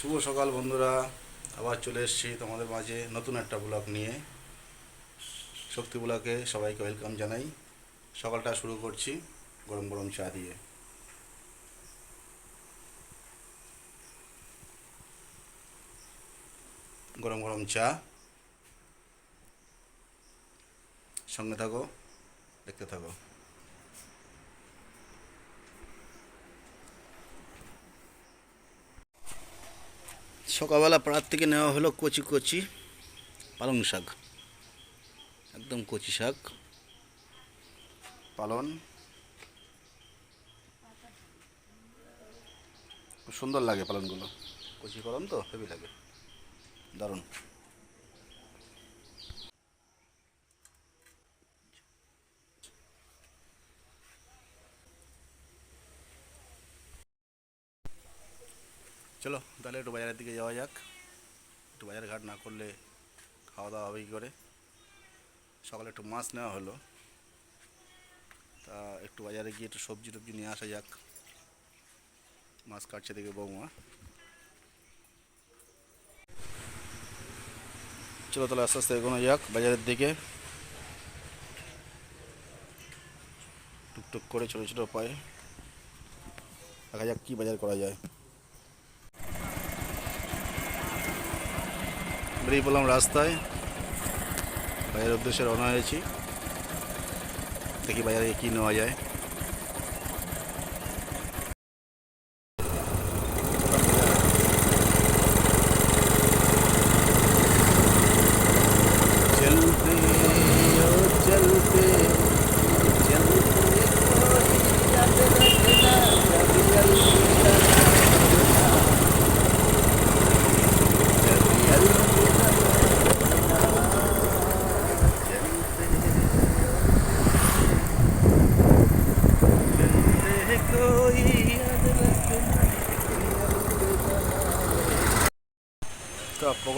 শুভ সকাল বন্ধুরা, আবার চলে এসেছি তোমাদের মাঝে নতুন একটা ব্লগ নিয়ে। শক্তি ব্লকে সবাইকে ওয়েলকাম জানাই। সকালটা শুরু করছি গরম গরম চা দিয়ে। গরম গরম চা। সঙ্গে থাকো, দেখতে থাকো। সকালবেলা পাড়ার থেকে নেওয়া হলো কচি কচি পালং শাক। একদম কচি শাক। পালন। খুব সুন্দর লাগে পালনগুলো। কচি পালন তো হেভি লাগে। দারুণ। চলো তাহলে একটু বাজারের দিকে যাওয়া যাক। একটু বাজার ঘাট না করলে খাওয়া দাওয়া হবে কী করে? সকালে একটু মাছ নেওয়া হলো। তা একটু বাজারে গিয়ে একটু সবজি টবজি নিয়ে আসা যাক। মাছ কাটছে দেখে বৌমা। চলো তাহলে আস্তে আস্তে এগোনো যাক বাজারের দিকে। টুকটুক করে ছোটো ছোটো পায়ে। দেখা যাক কী বাজার করা যায়। বেরিয়ে পড়লাম রাস্তায়। বাজারের উদ্দেশ্যে রওনা হয়েছি। দেখি বাজারে কী নেওয়া যায়।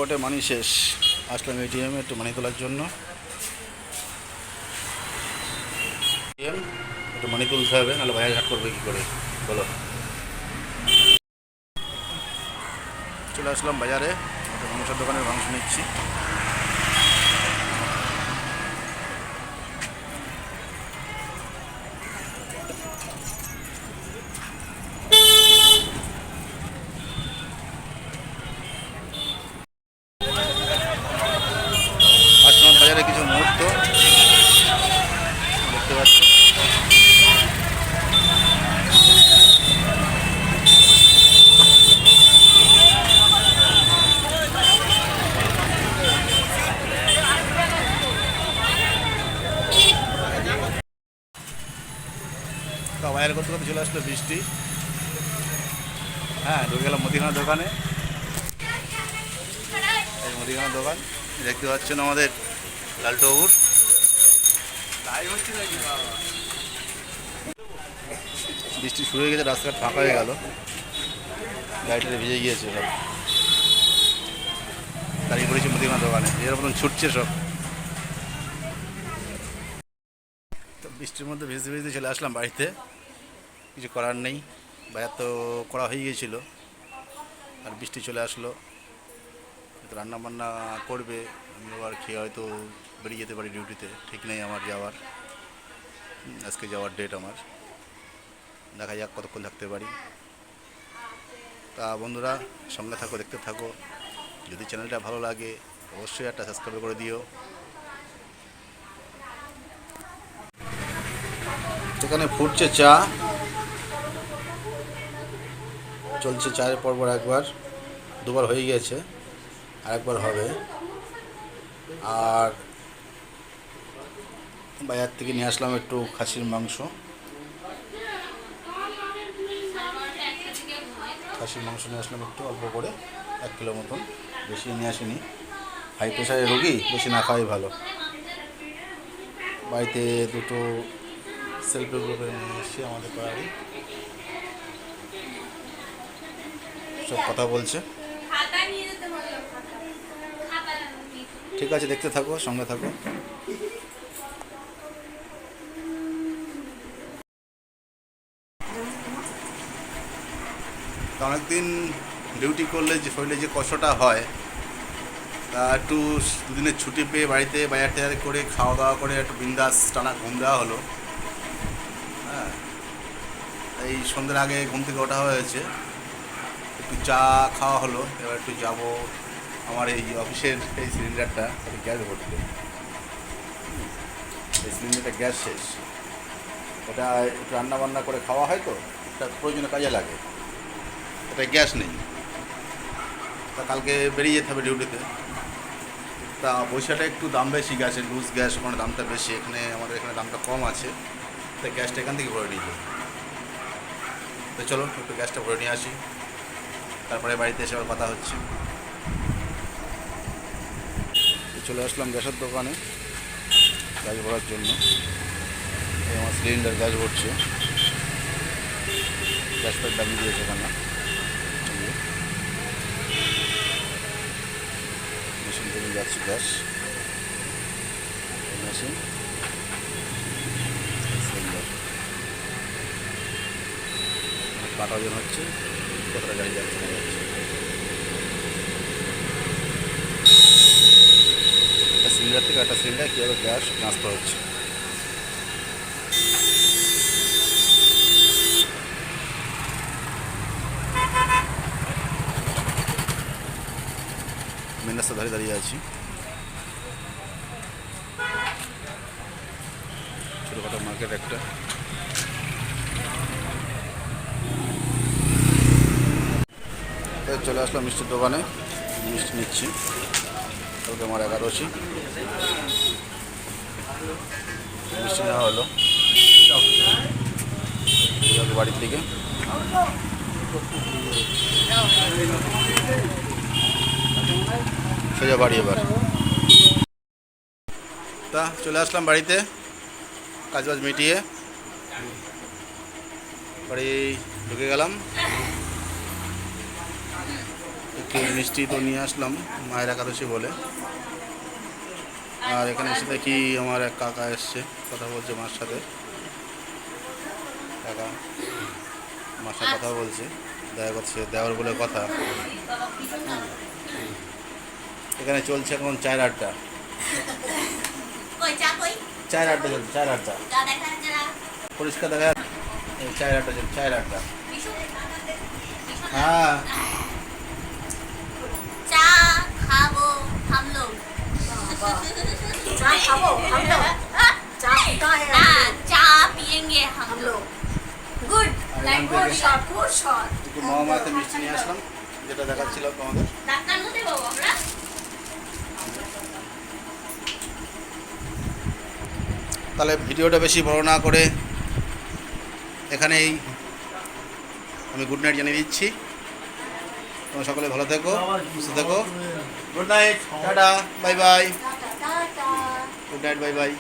পকেটে মানি শেষ। আসলাম এটিএমে একটু মানি তোলার জন্য। একটু মানি তুলতে হবে, নাহলে ভাইয়া ঘাট করবে কী করে? বলো। চলে আসলাম বাজারে। একটা মাংসের দোকানের মাংস নিচ্ছি আসলাম বাজারে কিছু মুহূর্ত দেখতে পাচ্ছ তা বাজার করতে করতে চলে আসলো বৃষ্টি। হ্যাঁ ঢুকে গেলাম মুদিখানার দোকানে। এই মুদিখানার দোকান, দেখতে পাচ্ছেন আমাদের লালটবুর বৃষ্টি শুরু হয়ে গেছে, রাস্তাঘাট ফাঁকা হয়ে গেল। গাড়িটা ভিজে গিয়েছে সব। দাঁড়িয়ে পড়েছি মুদিখানা দোকানে এরকম ছুটছে সব। বৃষ্টির মধ্যে ভেজতে ভেজতে চলে আসলাম বাড়িতে। কিছু করার নেই। বাজার তো করা হয়ে গিয়েছিল। আর বৃষ্টি চলে আসলো। রান্না বান্না করবে আমি আবার খেয়ে হয়তো বেরিয়ে যেতে পারি ডিউটিতে। ঠিক নেই আমার যাওয়ার। আজকে যাওয়ার ডেট আমার। দেখা যাক কতক্ষণ থাকতে পারি। তা বন্ধুরা সঙ্গে থাকো, দেখতে থাকো। যদি চ্যানেলটা ভালো লাগে, অবশ্যই একটা সাবস্ক্রাইব করে দিও। এখানে ফুটছে চা। চলছে চায়ের পরপর একবার। দুবার হয়ে গিয়েছে আরেকবার হবে। আর বাজার থেকে নিয়ে আসলাম একটু খাসির মাংস। খাসির মাংস নিয়ে আসলাম একটু অল্প করে, এক কিলো মতন। বেশি নিয়ে আসিনি। হাই প্রেশারের রোগী, বেশি না খাওয়াই ভালো। বাড়িতে দুটো সেলফ গ্রুপে নিয়ে এসেছি আমাদের পাড়ারই। সব কথা বলছে। ঠিক আছে, দেখতে থাকো, সঙ্গে থাকো। অনেকদিন ডিউটি করলে যে, শরীরে যে কষ্টটা হয়, তা একটু দুদিনের ছুটি পেয়ে বাড়িতে বাজার টাজার করে খাওয়া দাওয়া করে একটু বিন্দাস টানা ঘুম দেওয়া হলো। হ্যাঁ। এই সন্ধ্যের আগে ঘুম থেকে ওঠা হয়েছে। একটু চা খাওয়া হলো, এবার একটু যাব আমার এই অফিসের এই সিলিন্ডারটা গ্যাস ভরতে এই সিলিন্ডারটা গ্যাস শেষ। এটা একটু রান্না বান্না করে খাওয়া হয় তো, এটা প্রয়োজনে কাজে লাগে। এটা গ্যাস নেই। তা কালকে বেরিয়ে যেতে হবে ডিউটিতে তা। পয়সাটা একটু দাম বেশি, গ্যাসের লুজ গ্যাস, ওখানে দামটা বেশি, এখানে আমাদের এখানে দামটা কম আছে। তাই গ্যাসটা এখান থেকে ভরে নিয়ে তো চলো, একটু গ্যাসটা ভরে নিয়ে আসি। তারপরে বাড়িতে এসে আবার কথা হচ্ছে। চলে আসলাম গ্যাসের দোকানে, গ্যাস ভরার জন্য। আমার সিলিন্ডার গ্যাস ভরছে। গ্যাস প্যাক দাবি দিয়েছে ওখানে মেশিন থেকে যাচ্ছে গ্যাস। মেশিন। সিলিন্ডার। কাটা হচ্ছে। কতটা গাড়ি যাচ্ছে না যাচ্ছে একটা সিলিন্ডার থেকে একটা সিলিন্ডার কীভাবে গ্যাস ট্রান্সফার হচ্ছে মেন রাস্তা ধারে দাঁড়িয়ে আছি। ছোটোখাটো মার্কেট একটা। চলে আসলাম মিষ্টির দোকানে। মিষ্টি নিচ্ছি। কালকে আমার একাদশী। মিষ্টি নেওয়া হলো। বাড়ির দিকে। সোজা বাড়ি এবার। তা, চলে আসলাম বাড়িতে। কাজ বাজ মিটিয়ে। বাড়ি ঢুকে গেলাম। একটু মিষ্টি তো নিয়ে আসলাম মায়ের একাদশী বলে। আর এখানে এসে দেখি আমার এক কাকা এসছে কথা বলছে মার সাথে। কাকা মার সাথে কথা বলছে দেখা করছে দেওয়ার বলে কথা। এখানে চলছে এখন চায়ের আড্ডা। চায়ের আড্ডা চলছে চায়ের আড্ডা। পরিষ্কার দেখা চায়ের আড্ডা চলছে চায়ের আড্ডা। হ্যাঁ। থামলো চা খাব থামলো চা চা পিয়েঙ্গে good like good shot good shot মিষ্টি নিয়ে আসলাম যেটা দেখাচ্ছিল তোমাদের ডাক্তার বাবু আমরা তাহলে ভিডিওটা বেশি বড় না করে এখানেই আমি গুড নাইট জানিয়ে দিচ্ছি। তোমরা সকলে ভালো থেকো সুস্থ থেকো। Good night tata bye bye good night bye bye